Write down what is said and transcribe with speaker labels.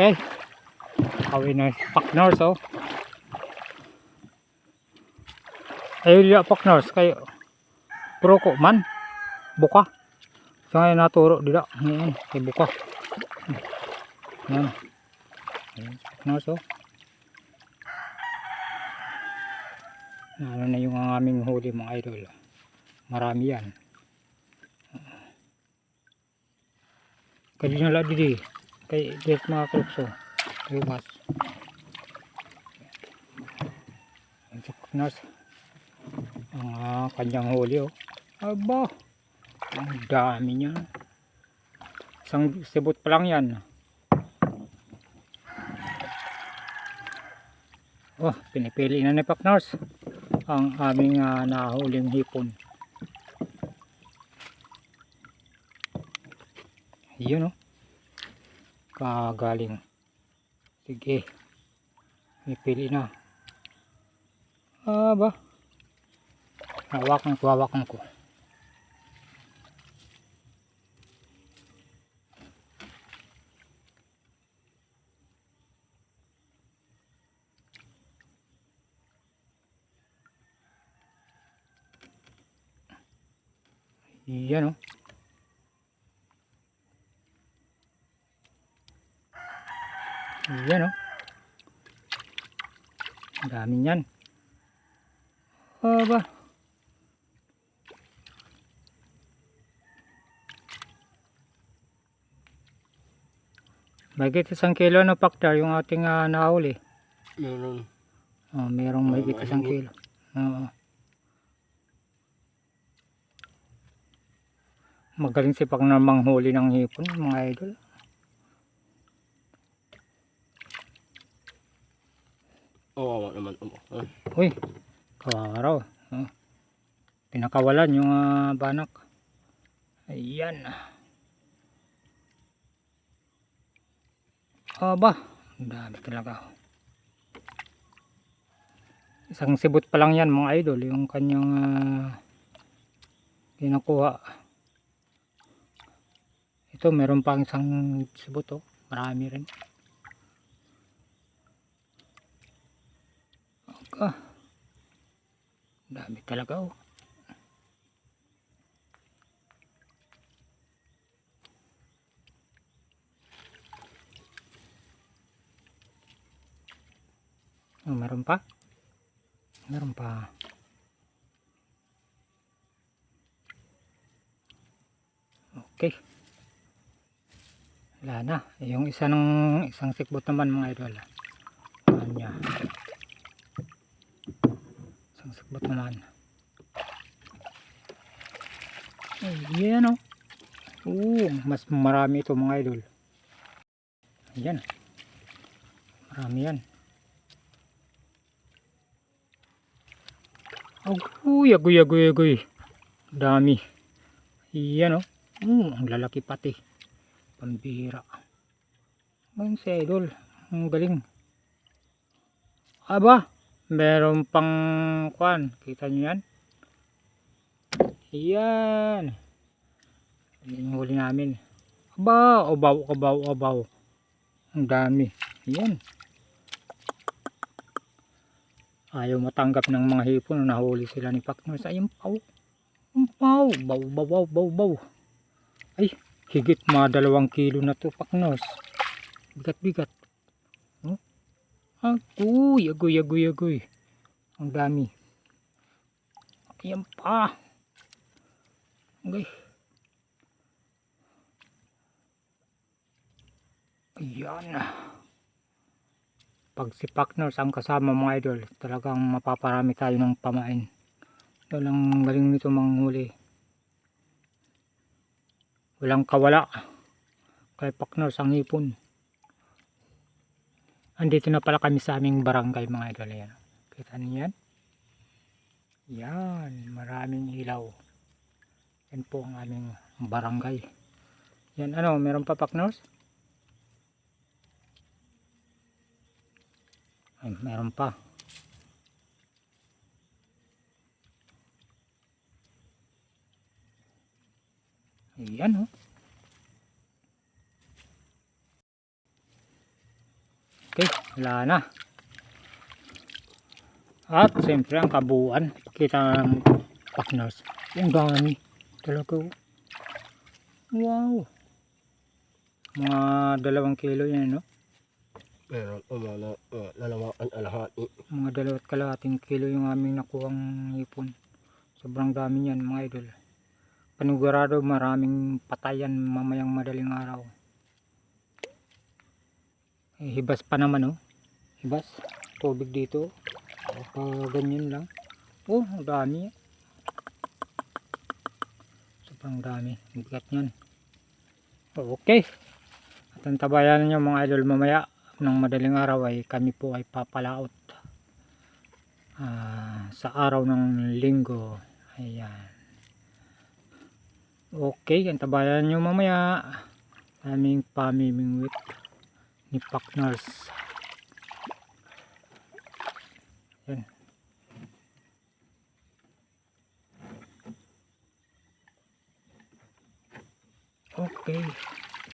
Speaker 1: Okay. Kawin na partners oh. Ayun ya partners kayo. Pro ko man. Buka. Sa ngayon naturo dila. Ngayon kay buka. Yan. Ayun, Partners oh. Ano na yung aming huli mga idol. Marami yan. Kaya na lang dili. Kay des mga krukso. Rimas. Ang saknas. Ang ah, kanyang huli oh. Aba. Ang dami niya. Isang sibot pa lang yan. Oh, pinipili na ni Paknars ang aming ah, nahuling hipon. Yun oh. Kagaling. Sige. Ipili na. Ah ba? Hawakan ko, hawakan ko. Yan oh. Yan oh. Ang dami niyan. Aba. Mahigit isang kilo na paktar yung ating uh, nahuli.
Speaker 2: Meron.
Speaker 1: Oh, merong
Speaker 2: Oo,
Speaker 1: mahigit isang kilo. Oo. Magaling si Pag na manghuli ng hipon, mga idol.
Speaker 2: Oo naman. Oo. Ah,
Speaker 1: Uy, kawawa raw. Oh. Pinakawalan yung ah, banak. Ayan. Aba, ang dami talaga. Isang sibot pa lang yan mga idol, yung kanyang ah, kinukuha. Ito, meron pang isang sibot oh. Marami rin. Ah. Dami talaga oh. Oh, meron pa? Meron pa. Okay. Wala na. Yung isa ng isang sikbot naman mga idol. Ano niya? Sikbot naman. Ayan o. Oo, mas marami ito mga idol. Ayan. Marami yan. Agoy, agoy, agoy, agoy. Dami. Ayan o. Mm, ang lalaki pati. Pambihira. Ang si idol. Ang galing. Aba, meron pang kwan. Kita nyo yan? Yan. Yung huli namin. Aba, abaw, abaw, abaw. Ang dami. Yan. Ayaw matanggap ng mga hipon na nahuli sila ni Pakno sa yung paw. Ang paw. Baw, baw, baw, baw, baw. Ay, higit mga dalawang kilo na to Paknos. Bigat, bigat. Agoy, agoy, agoy, agoy. Ang dami. Ayan pa. Okay. Ayan. Pag si partners ang kasama mga idol, talagang mapaparami tayo ng pamain. Walang galing nito manghuli. Walang kawala. Kay partners ang ipon. Andito na pala kami sa aming barangay mga idol. Ayan. Kita niyo yan? Yan. Maraming ilaw. Yan po ang aming barangay. Yan ano, meron pa partners? Ay, meron pa. Ayan oh. Okay, wala na. At siyempre ang kabuuan, kita ng partners. Ang dami. Talaga. oh. Wow. Mga dalawang kilo yan, no?
Speaker 2: Meron umano. Uh, lalawakan alahat.
Speaker 1: Mga dalawat kalahating kilo yung aming nakuhang hipon. Sobrang dami yan, mga idol. Panigurado maraming patayan mamayang madaling araw. Eh, hibas pa naman, oh. Hibas. Tubig dito. Pa ganyan lang. Oh, dami. Sobrang dami. Bigat niyan. Okay. At ang tabayan niyo mga idol mamaya ng madaling araw ay kami po ay papalaot ah, sa araw ng linggo. Ayan. Okay, ang tabayan nyo mamaya. Aming pamimingwit ni Paknars. Ayan. Okay.